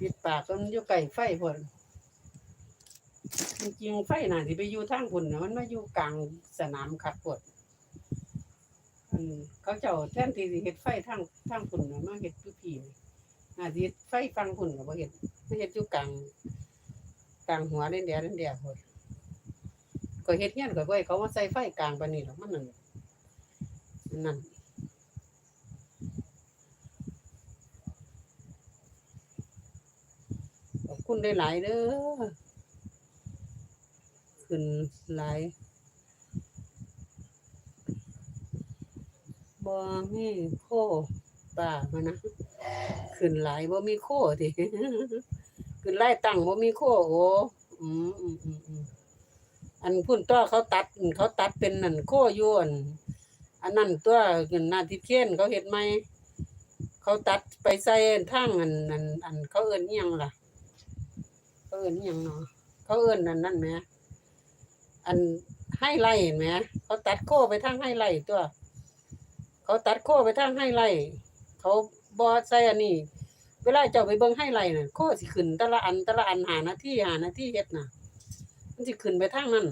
ปิดปากก็มันอยู่ไก่ไฟพุ่นจริงๆไฟน่ะสิไปอยู่ทางพุ่นน่ะมันมาอยู่กลางสนามคักพุ่นอันเขาเจ้าแทนที่สิเฮ็ดไฟทางทางพุ่นน่ะมาเฮ็ดอยู่พี่นี่น่าสิเฮ็ดไฟฟังพุ่นก็บ่เฮ็ดมาเฮ็ดอยู่กลางกลางหัวเด่นแดนแดนพุ่นก็เฮ็ดเฮียนก็บ่ให้เขามาใส่ไฟกลางปานนี้หรอกมันนั่นนั่น ขอบ คุณได้หลายเด้อขึ้นหลายบ่มีโคป่ามานะขึ้นหลายบ่มีโคติขึ้นไล่ตั้งบ่มีโคโอ้อืมอืมอืมอันพุ่นตัวเขาตัดเขาตัดเป็นนั่นโคยู่อันอันนั้นตัวเงินนาทิเทียนเขาเฮ็ดใหมเขาตัดไปใส่ทางอันอันอันเขาเอิ้นยังล่ะ เขาเอิ้นอหยังเนาะเขาเอิ้นนั่นนั่นแหมอันให้ไล่เห็นไหมเขาตัดโค้ไปทางให้ไล่ตัว เขาตัดโค้ไปทางให้ไล่เขาบ่ใส่อันนี้ เวลาเจ้าไปเบิ่งให้ไล่น่ะโค้สิขึ้นแต่ละอันแต่ละอันหานาที่หานาที่เฮ็ดน่ะ มันสิขึ้นไปทางนั้น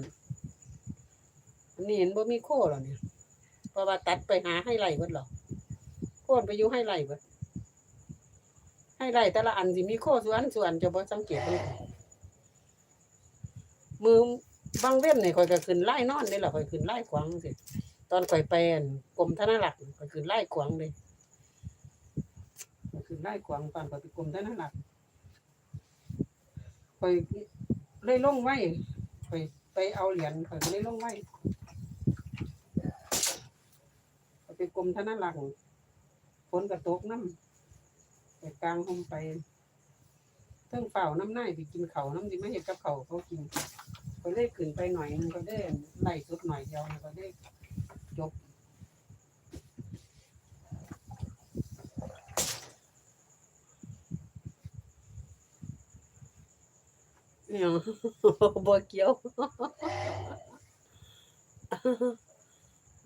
อันนี้เห็นบ่มีโค้แล้วเนี่ยเพราะว่าตัดไปหาให้ไล่เบิดหรอโค้ไปอยู่ให้ไล่เบิด ให้ไล่แต่ละอันสิมีโค้ส่วนส่วนจะบ่สังเกตเบิ่งมือบางเว้นนี่ข่อยก็ขึ้นไล่นอนนี่แหละข่อยขึ้นไล่ขวางสิตอนข่อยไปนกรมธนารักษ์ข่อยขึ้นไล่ขวางเลยขึ้นไล่ขวางตอนข่อยไปกรมธนารักษ์ข่อยเลยลงไว้ข่อยไปเอาเหรียญข่อยเลยลงไว้ไปกรมธนารักษ์ฝนกระตกน้ำ ไปกลางห่มไปเทิงเฝ้าน้ำหนายไปกินเขาน้ำสิมาเฮ็ดกับเขาเขากินก็ได้ขึ้นไปหน่อยนึงก็ได้ไล่สุดหน่อยเดียวก็ได้จบเนี่ยบ่เกี่ยว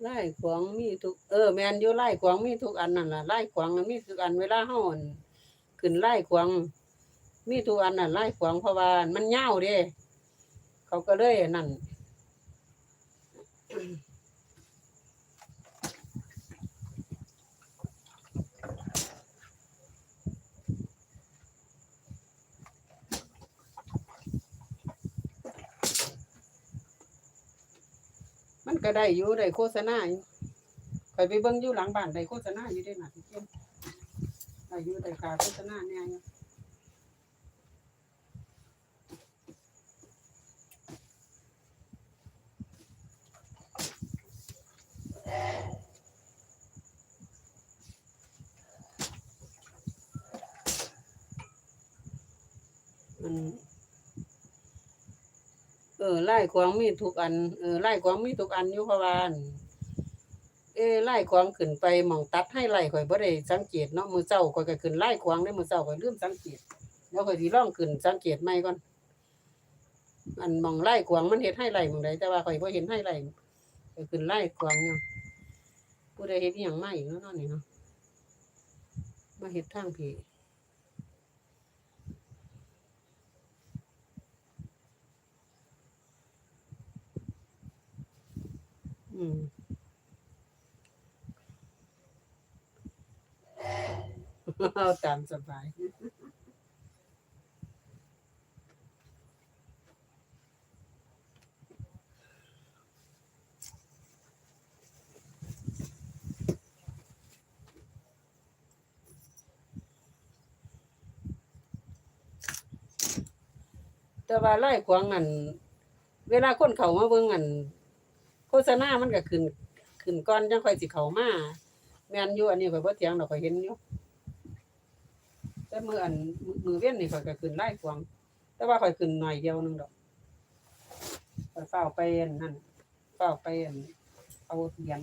ไล่ขวางมีทุก เออแมนอยู่ไล่ขวางมีทุกอันนั่นล่ะไล่ขวางมีทุกอันเวลาเฮาอั่น ขึ้นไล่ขวางมีทุกอันน่ะไล่ขวางเพราะว่ามันยาเด้เขาก็เลยนั่นมันก็ได้อยู่ได้โฆษณาอยู่ไปไปเบิ่งอยู่หลังบ้านได้โฆษณาอยู่ได้หนักเที่ย งได้อยู่ได้ค่าโฆษณาเนี่ยมันเออไล่ขวางมีทุกอัน เออไล่ขวางมีทุกอันอยู่พะว่าอั่น เอ้ไล่ขวางขึ้นไปหมองตัดให้ไล่ข่อยบ่ได้สังเกตเนาะมือเช้าข่อยก็ขึ้นไล่ขวางได้มือเช้าข่อยลืมสังเกตแล้วข่อยสิลองขึ้นสังเกตใหม่ก่อนอันหมองไล่ขวางมันเฮ็ดให้ไล่หมองใดแต่ว่าข่อยบ่เห็นให้ไล่ข่อยขึ้นไล่ขวางอยู่ผู้ใดเฮ็ดอีหยังมาอีกเนาะเนาะนี่เนาะมาเฮ็ดทางพี่อืม เอาตามสบาย แต่ว่าไล่ขวางนั่นเวลาคนเขามาเบิ่งอันโฆษณามันก็ขึ้นขึ้นก่อนจังค่อยสิเขามาแม่นอยู่อันนี้ข่อยบ่เถียงดอกข่อยเห็นอยู่ แต่มืออันมือมือเว้นนี่ข่อยก็ขึ้นไล่ฟวางแต่ว่าข่อยขึ้นหน่อยเดียวนึงดอกข่อยเฝ้าไปนนั่นเฝ้าไปอันเอาเหรียญ